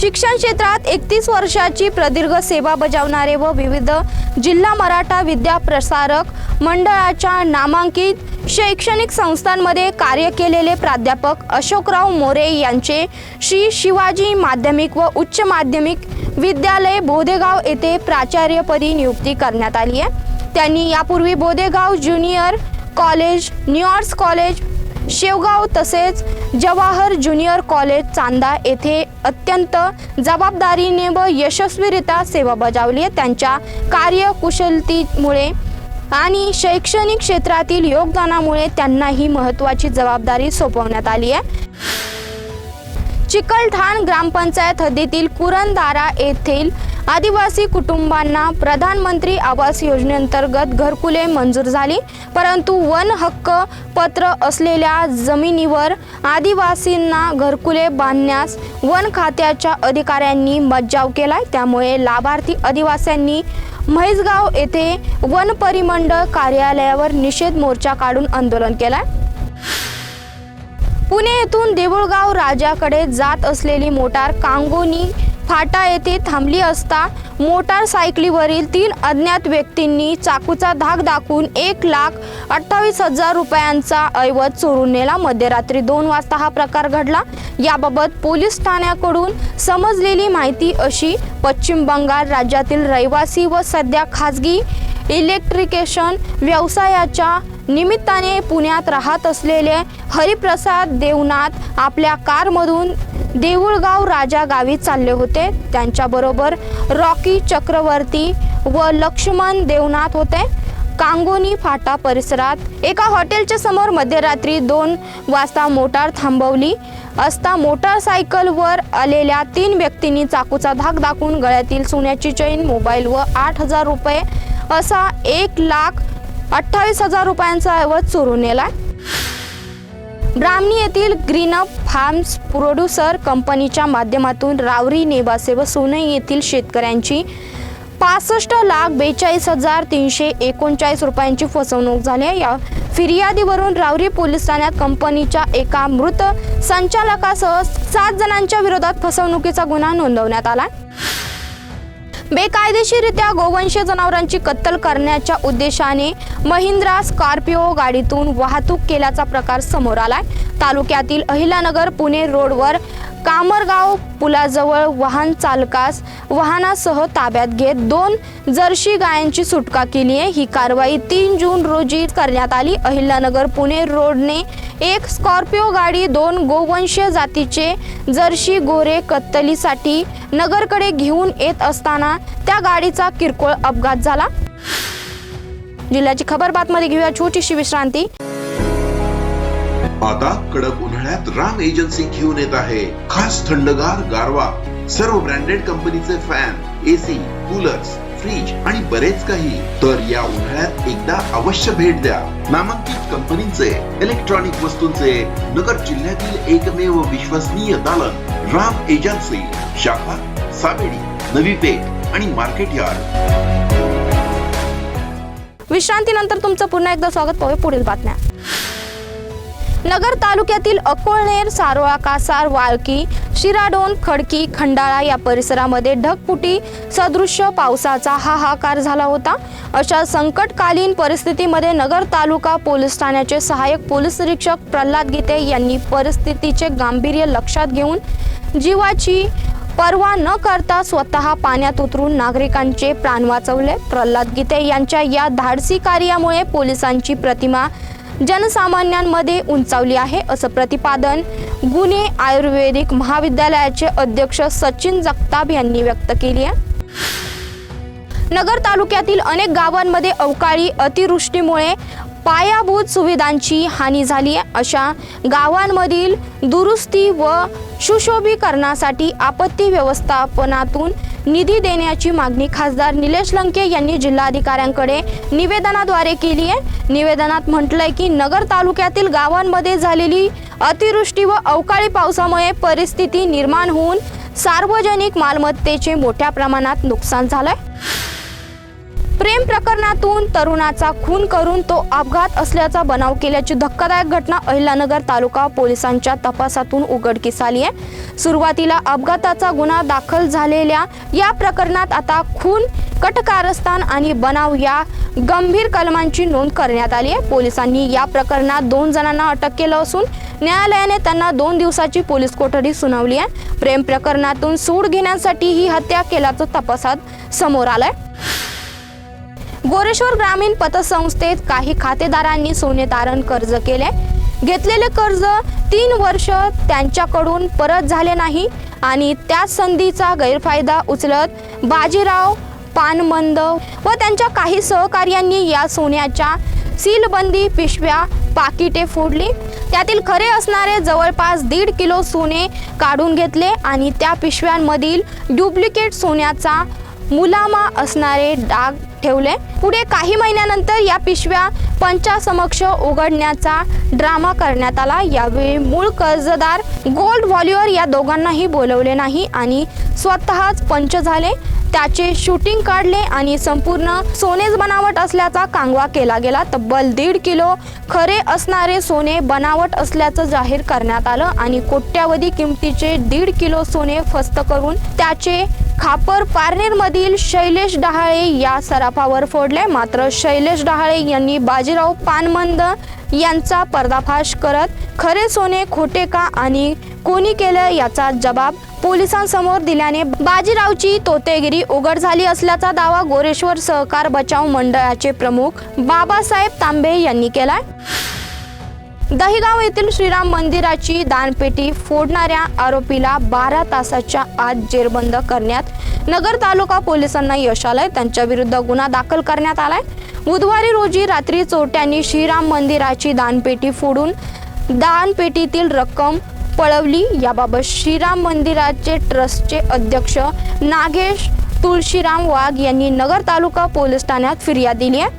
शिक्षण क्षेत्रात एकतीस वर्षाची प्रदीर्घ सेवा बजावणारे व विविध जिल्हा मराठा विद्या प्रसारक मंडळाच्या नामांकित शैक्षणिक संस्थांमध्ये कार्य केलेले प्राध्यापक अशोकराव मोरे यांचे श्री शिवाजी माध्यमिक व उच्च माध्यमिक विद्यालय बोधेगाव येथे प्राचार्यपदी नियुक्ती करण्यात आली आहे. त्यांनी यापूर्वी Bodhegaon junior college new arts college Shevgaon तसेच जवाहर ज्युनियर कॉलेज चांदा येथे अत्यंत जबाबदारीने व यशस्वीरित्या सेवा बजावली आहे. त्यांच्या कार्यकुशलतेमुळे आणि शैक्षणिक क्षेत्रातील योगदानामुळे त्यांना ही महत्त्वाची जबाबदारी सोपवण्यात आली आहे. चिकलठाण ग्रामपंचायत हद्दीतील कुरंदारा येथील आदिवासी कुटुंबांना प्रधानमंत्री आवास योजनेअंतर्गत घरकुले मंजूर झाली. परंतु वन हक्क पत्र असलेल्या जमिनीवर आदिवासींना घरकुले बांधण्यास वन खात्याच्या अधिकाऱ्यांनी मज्जाव केलाय. त्यामुळे लाभार्थी आदिवास्यांनी म्हैसगाव येथे वन परिमंडळ कार्यालयावर निषेध मोर्चा काढून आंदोलन केलाय. पुणे येथून देऊळगाव राजाकडे जात असलेली मोटार कांगोनी फाटा येथे थांबली असता मोटारसायकलीवरील तीन अज्ञात व्यक्तींनी चाकूचा धाक दाखवून एक लाख अठ्ठावीस हजार रुपयांचा ऐवज चोरून नेला. मध्यरात्री दोन वाजता हा प्रकार घडला. याबाबत पोलीस ठाण्याकडून समजलेली माहिती अशी पश्चिम बंगाल राज्यातील रहिवासी व सध्या खाजगी इलेक्ट्रिकेशन व्यवसायाच्या निमित्ताने पुण्यात राहत असलेले हरिप्रसाद देवनाथ आपल्या कारमधून देऊळगाव राजा गावी चालले होते. त्यांच्याबरोबर रॉकी चक्रवर्ती व लक्ष्मण देवनाथ होते. कांगोनी फाटा परिसरात एका हॉटेलच्या समोर मध्यरात्री दोन वाजता मोटार थांबवली. असता मोटारसायकलवर आलेल्या तीन व्यक्तींनी चाकूचा धाक दाखवून गळ्यातील सोन्याची चैन मोबाईल व आठ हजार रुपये असा एक लाख अठ्ठावीस हजार रुपयांचा ऐवज चोरून नेला ब्राह्मणी येथील ग्रीनअप फार्म्स प्रोड्युसर कंपनीच्या माध्यमातून रावरी नेवासे व सोनई येथील शेतकऱ्यांची पासष्ट लाख बेचाळीस हजार तीनशे एकोणचाळीस रुपयांची फसवणूक झाली आहे. या फिर्यादीवरून रावरी पोलीस ठाण्यात कंपनीच्या एका मृत संचालकासह सात जणांच्या विरोधात फसवणुकीचा गुन्हा नोंदवण्यात आला. बेकायदेशीरित्या गोवंश जनावरांची कत्तल करण्याच्या उद्देशाने महिंद्रा स्कॉर्पिओ गाडीतून वाहतूक केल्याचा प्रकार समोर आलाय. तालुक्यातील अहिलानगर पुणे रोडवर कामरगाव पुलाजवळ वाहन चालकास वाहनासह ताब्यात घेत दोन जर्शी गायांची सुटका केली आहे ही कारवाई तीन जून रोजी करण्यात आली. अहिल्यानगर पुणे रोडने एक स्कॉर्पिओ गाडी दोन गोवंशीय जातीचे जर्शी गोरे कत्तलीसाठी नगरकडे घेऊन येत असताना त्या गाडीचा किरकोळ अपघात झाला. जिल्ह्याची खबर बातमध्ये घेऊया छोटीशी विश्रांती. आता कडक उन्हाळ्यात राम एजन्सी घेऊन येत आहे. खास थंडगार गारवा. सर्व ब्रँडेड कंपनीचे फॅन एसी कूलर्स. फ्रीज आणि बरेच काही. तर या उन्हाळ्यात एकदा अवश्य भेट द्या. नामांकित कंपनीचे इलेक्ट्रॉनिक वस्तूंचे नगर जिल्ह्यातील एकमेव विश्वसनीय दालन राम एजन्सी शाखा सावेडी नवी पेठ आणि मार्केट यार्ड. विश्रांतीनंतर तुमचं पुन्हा एकदा स्वागत पाहूया पुढील बातम्या. नगर तालुक्यातील अकोळनेर सारोळा कासार वाळकी शिराडोन खडकी खंडाळा या परिसरामध्ये ढगफुटी सदृश्य पावसाचा हाहाकार झाला होता. अशा संकटकालीन परिस्थितीमध्ये नगर तालुका पोलीस ठाण्याचे सहाय्यक पोलीस निरीक्षक प्रल्हाद गीते यांनी परिस्थितीचे गांभीर्य लक्षात घेऊन जीवाची पर्वा न करता स्वतः पाण्यात उतरून नागरिकांचे प्राण वाचवले. प्रल्हाद गीते यांच्या या धाडसी कार्यामुळे पोलिसांची प्रतिमा जनसामान्यांमध्ये उंचावली आहे असं प्रतिपादन गुन्हे आयुर्वेदिक महाविद्यालयाचे अध्यक्ष सचिन जगताप यांनी व्यक्त केली आहे. नगर तालुक्यातील अनेक गावांमध्ये अवकाळी अतिवृष्टीमुळे पायाभूत सुविधांची हानी झाली आहे. अशा गावांमधील दुरुस्ती व सुशोभीकरणासाठी आपत्ती व्यवस्थापनातून निधी देण्याची मागणी खासदार निलेश लंके यांनी जिल्हाधिकाऱ्यांकडे निवेदनाद्वारे केली आहे. निवेदनात म्हटलंय की नगर तालुक्यातील गावांमध्ये झालेली अतिवृष्टी व अवकाळी पावसामुळे परिस्थिती निर्माण होऊन सार्वजनिक मालमत्तेचे मोठ्या प्रमाणात नुकसान झालंय. प्रेम प्रकरणातून तरुणाचा खून करून तो अपघात असल्याचा बनाव केल्याची धक्कादायक घटना अहिल्यानगर तालुका पोलिसांच्या तपासातून उघडकीस आली आहे. सुरुवातीला अपघाताचा गुन्हा दाखल झालेल्या या प्रकरणात आता खून कटकारस्थान आणि बनाव या गंभीर कलमांची नोंद करण्यात आली आहे. पोलिसांनी या प्रकरणात दोन जणांना अटक केलं असून न्यायालयाने त्यांना दोन दिवसाची पोलीस कोठडी सुनावली आहे. प्रेम प्रकरणातून सूड घेण्यासाठी ही हत्या केल्याचं तपासात समोर आलंय. गोरेश्वर ग्रामीण पतसंस्थेत काही खातेदारांनी सोने तारण कर्ज केले. घेतलेले कर्ज तीन वर्ष त्यांच्याकडून परत झाले नाही आणि त्याच संधीचा गैरफायदा उचलत बाजीराव पानमंद व त्यांच्या काही सहकार्यांनी या सोन्याच्या सीलबंदी पिशव्या पाकिटे फोडली. त्यातील खरे असणारे जवळपास दीड किलो सोने काढून घेतले आणि त्या पिशव्यांमधील डुप्लिकेट सोन्याचा मुलामा असणारे डाग ठेवले. पुढे काही महिन्यानंतर या पिशव्या पंचासमक्ष उघडण्याचा ड्रामा करण्यात आला. यावेळी मूळ कर्जदार गोल्ड व्हॉल्युअर या दोघांनाही बोलवले नाही आणि स्वतःच पंच झाले. त्याचे शूटिंग काढले आणि संपूर्ण सोनेच बनावट असल्याचा कांगवा केला गेला. तब्बल दीड किलो खरे असणारे सोने बनावट असल्याचं जाहीर करण्यात आलं आणि कोट्यावधी किमतीचे दीड किलो सोने फस्त करून त्याचे खापर पारनेरमधील शैलेश डहाळे या सराफावर फोडले. मात्र शैलेश डहाळे यांनी बाजीराव पानमंद यांचा पर्दाफाश करत खरे सोने खोटे का आणि कोणी केलं याचा जबाब पोलिसांसमोर दिल्याने बाजीरावची तोतेगिरी उघड झाली असल्याचा दावा गोरेश्वर सहकार बचाव मंडळाचे प्रमुख बाबासाहेब तांबे यांनी केलाय. दहिगाव येथील श्रीराम मंदिराची दानपेटी फोडणाऱ्या आरोपीला बारा तासाच्या आत जेरबंद करण्यात नगर तालुका पोलिसांना यश आलंय त्यांच्या विरुद्ध गुन्हा दाखल करण्यात आलाय. बुधवारी रोजी रात्री चोरट्यांनी श्रीराम मंदिराची दानपेटी फोडून दानपेटीतील रक्कम पळवली. याबाबत श्रीराम मंदिराचे ट्रस्टचे अध्यक्ष नागेश तुळशीराम वाघ यांनी नगर तालुका पोलीस ठाण्यात फिर्याद दिली आहे.